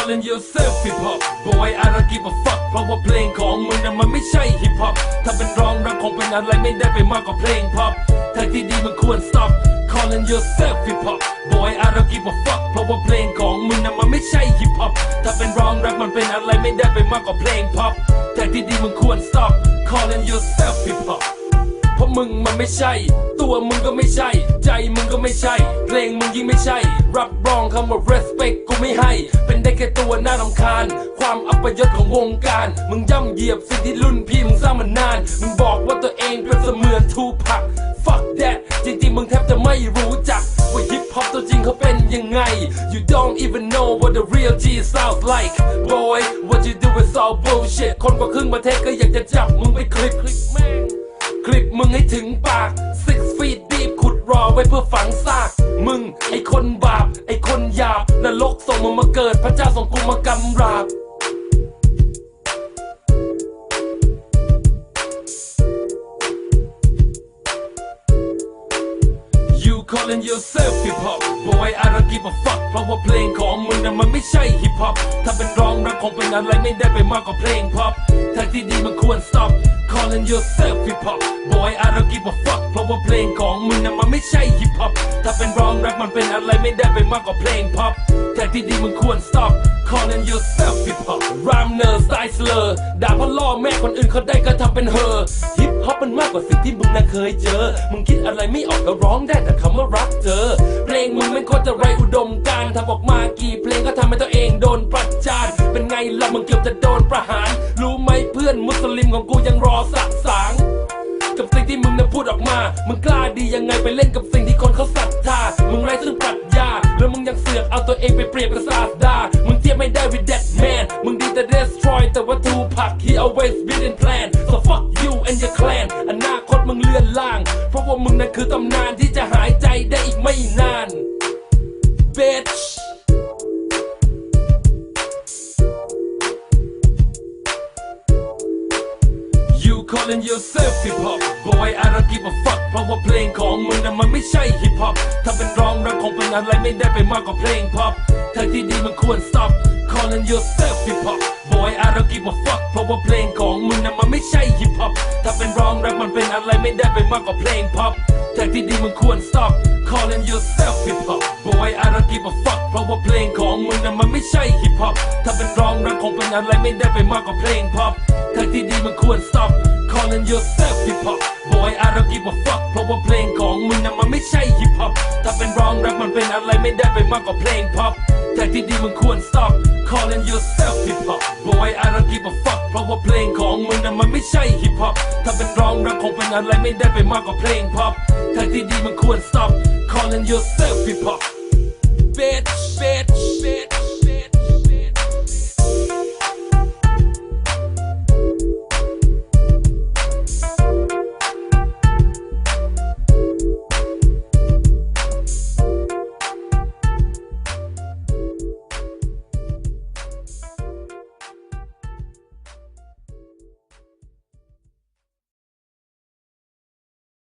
calling yourself hip hop boy I don't give a fuck เพราะว่าเพลงของมึงนั้นมันไม่ใช่ hip hop ถ้าเป็นร้องรักคงเป็นอะไรไม่ได้ไปมากกว่าเพลง pop ทางที่ดีมันควร stop calling yourself hip hop boy I don't give a fuck เพราะว่าเพลงของมึงนั้นมันไม่ใช่ hip hop ถ้าเป็นร้องรักมันเป็นอะไรไม่ได้ไปมากกว่าเพลง pop ทางที่ดีมันควร stop calling yourself hip hop เพราะมึงมันไม่ใช่ ตัวมึงก็ไม่ใช่ใจมึง ไม่ใช่ เพลงมึงยิ่งไม่ใช่ รับรองคำว่า respect กูไม่ให้ เป็นได้แค่ตัวน่ารำคาญ ความอัปยศของวงการ มึงย่ำเหยียบสิ่งที่รุ่นพี่มึงสร้างมานาน มึงบอกว่าตัวเองเป็นเสมือนทูพัก fuck that จริงๆมึงแทบจะไม่รู้จักว่าฮิปฮอปตัวจริงเขาเป็นยังไง you don't even know what the real G sounds like boy what you do is all bullshit คนกว่าครึ่งประเทศก็อยากจะจับมึงไปคลิปคลิปแม่งคลิปมึงให้ถึงปาก six รอไว้เพื่อฝังซาก มึงไอคนบาป ไอคนหยาบนรกส่งมึงมาเกิดพระเจ้าส่งกูมากำราบ You calling yourself hip hop boy I don't give a fuck เพราะว่าเพลงของมึงนั้นมันไม่ใช่ hip hop ถ้าเป็นร้องรักคงเป็นอะไรไม่ได้ไปมากกว่าเพลง pop ทางที่ดีมันควร stop calling yourself hip hop boy I don't give a fuck เพราะว่าเพลงของมึงนั้นมันไม่ใช่ hip hop ถ้าเป็นร้องแรักมันเป็นอะไรไม่ได้ไปมากกว่าเพลง pop ทางที่ดีมันควร stop calling yourself hip hop รามเนอร์สไตล์สเลอร์ด่าพราะล่อแม่คนอื่นเขาได้ก็ทำเป็นเฮอฮิปฮอปมันมากกว่าสิ่งที่มึงน่ะเคยเจอ มึงคิดอะไรไม่ออกก็ร้องได้แต่คำว่ารักเธอ เพลงมึงไม่โคตรจะไรอุดมการทำออกมากี่เพลงก็ทำให้ตัวเองโดนประจานเป็นไงล่ะมึงเกือบจะโดนประหารรู้ไหม พื่อนมุสลิมของกูยังรอสักสางกับสิ่งที่มึงน่ะพูดออกมา มึงกล้าดียังไงไปเล่นกับสิ่งที่คนเขาศรัทธา มึงไร้ซึ่งปรัชญา แล้วมึงยังเสือกเอาตัวเองไปเปรียบกับซาสดา มึงเทียบไม่ได้ with that man มึงดีแต่ destroy แต่ว่าทูพัก he always been in plan so fuck you and your clan อนาคตมึงเลื่อนล่าง เพราะว่ามึงนั่นคือตำนาน calling yourself hip hop boy I don't give a fuck เพราะว่าเพลงของมึงนั้นมันไม่ใช่ hip hop ถ้าเป็นร้องรักคงเป็นอะไรไม่ได้ไปมากกว่าเพลง pop ทางที่ดีมันควร stop calling yourself hip hop boy I don't give a fuck เพราะว่าเพลงของมึงนั้นมันไม่ใช่ hip hop ถ้าเป็นร้องรักมันเป็นอะไรไม่ได้ไปมากกว่าเพลง pop ทางที่ดีมันควร stop calling yourself hip hop boy I don't give a fuck เพราะว่าเพลงของมึงนั้นมันไม่ใช่ hip hop ถ้าเป็นร้องรักคงเป็นอะไรไม่ได้ไปมากกว่าเพลง pop ทางที่ดีมันควร stop calling yourself hip hop boy I don't give a fuck เพราะว่าเพลงของมึงนั้นมันไม่ใช่ hip hop ถ้าเป็นร้องรักมันเป็นอะไรไม่ได้ไปมากกว่าเพลง pop ทางที่ดีมันควร stop calling yourself hip hop boy I don't give a fuck เพราะว่าเพลงของมึงนั้นมันไม่ใช่ hip hop ถ้าเป็นร้องรักคงเป็นอะไรไม่ได้ไปมากกว่าเพลง pop ทางที่ดีมันควร stop calling yourself hip hop bitch